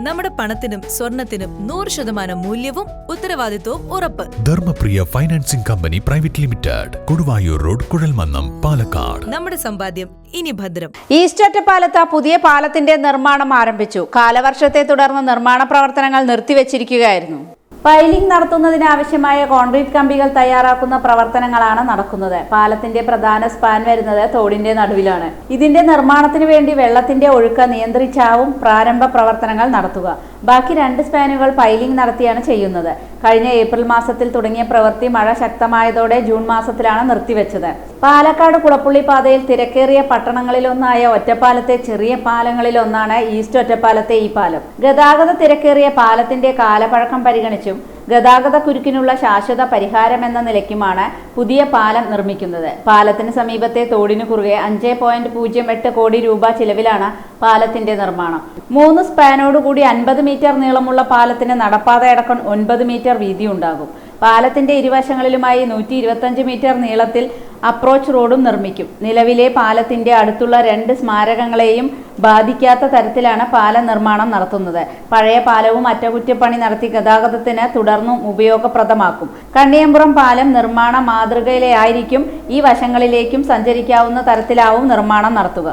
നമ്മുടെ പണത്തിനും സ്വർണത്തിനും നൂറ് ശതമാനം മൂല്യവും ഉത്തരവാദിത്വവും ഉറപ്പ്. Dharmapriya financing company private limited Koduvayur road Kuzhalmannam Palakkad. നമ്മുടെ സമ്പാദ്യം ഇനി ഭദ്രം. ഈസ്റ്റ് ഒറ്റപ്പാലത്ത് പുതിയ പാലത്തിന്റെ നിർമ്മാണം ആരംഭിച്ചു. കാലവർഷത്തെ തുടർന്ന് നിർമ്മാണ പ്രവർത്തനങ്ങൾ നിർത്തിവച്ചിരിക്കുകയായിരുന്നു. പൈലിംഗ് നടത്തുന്നതിന് ആവശ്യമായ കോൺക്രീറ്റ് കമ്പികൾ തയ്യാറാക്കുന്ന പ്രവർത്തനങ്ങളാണ് നടക്കുന്നത്. പാലത്തിന്റെ പ്രധാന സ്പാൻ വരുന്നത് തോടിന്റെ നടുവിലാണ്. ഇതിന്റെ നിർമ്മാണത്തിന് വേണ്ടി വെള്ളത്തിന്റെ ഒഴുക്ക് നിയന്ത്രിച്ചാവും പ്രാരംഭ പ്രവർത്തനങ്ങൾ നടത്തുക. ബാക്കി രണ്ട് സ്പാനുകൾ പൈലിംഗ് നടത്തിയാണ് ചെയ്യുന്നത്. കഴിഞ്ഞ ഏപ്രിൽ മാസത്തിൽ തുടങ്ങിയ പ്രവൃത്തി മഴ ശക്തമായതോടെ ജൂൺ മാസത്തിലാണ് നിർത്തിവെച്ചത്. പാലക്കാട് കുളപ്പുള്ളി പാതയിൽ തിരക്കേറിയ പട്ടണങ്ങളിലൊന്നായ ഒറ്റപ്പാലത്തെ ചെറിയ പാലങ്ങളിലൊന്നാണ് ഈസ്റ്റ് ഒറ്റപ്പാലത്തെ ഈ പാലം. ഗതാഗത തിരക്കേറിയ പാലത്തിന്റെ കാലപ്പഴക്കം പരിഗണിച്ചും ഗതാഗത കുരുക്കിനുള്ള ശാശ്വത പരിഹാരമെന്ന നിലയ്ക്കുമാണ് പുതിയ പാലം നിർമ്മിക്കുന്നത്. പാലത്തിന് സമീപത്തെ തോടിനു കുറുകെ അഞ്ച് പോയിന്റ് പൂജ്യം എട്ട് കോടി രൂപ ചിലവിലാണ് പാലത്തിന്റെ നിർമ്മാണം. മൂന്ന് സ്പാനോടുകൂടി അൻപത് മീറ്റർ നീളമുള്ള പാലത്തിന് നടപ്പാതയടക്കം ഒൻപത് മീറ്റർ വീതിയുണ്ടാകും. പാലത്തിന്റെ ഇരുവശങ്ങളിലുമായി നൂറ്റി ഇരുപത്തഞ്ച് മീറ്റർ നീളത്തിൽ അപ്രോച്ച് റോഡും നിർമ്മിക്കും. നിലവിലെ പാലത്തിന്റെ അടുത്തുള്ള രണ്ട് സ്മാരകങ്ങളെയും ബാധിക്കാത്ത തരത്തിലാണ് പാലം നിർമ്മാണം നടത്തുന്നത്. പഴയ പാലവും അറ്റകുറ്റപ്പണി നടത്തി ഗതാഗതത്തിന് തുടർന്നും ഉപയോഗപ്രദമാക്കും. കണ്ണിയമ്പുറം പാലം നിർമ്മാണ മാതൃകയിലെ ആയിരിക്കും ഈ വശങ്ങളിലേക്കും സഞ്ചരിക്കാവുന്ന തരത്തിലാവും നിർമ്മാണം നടത്തുക.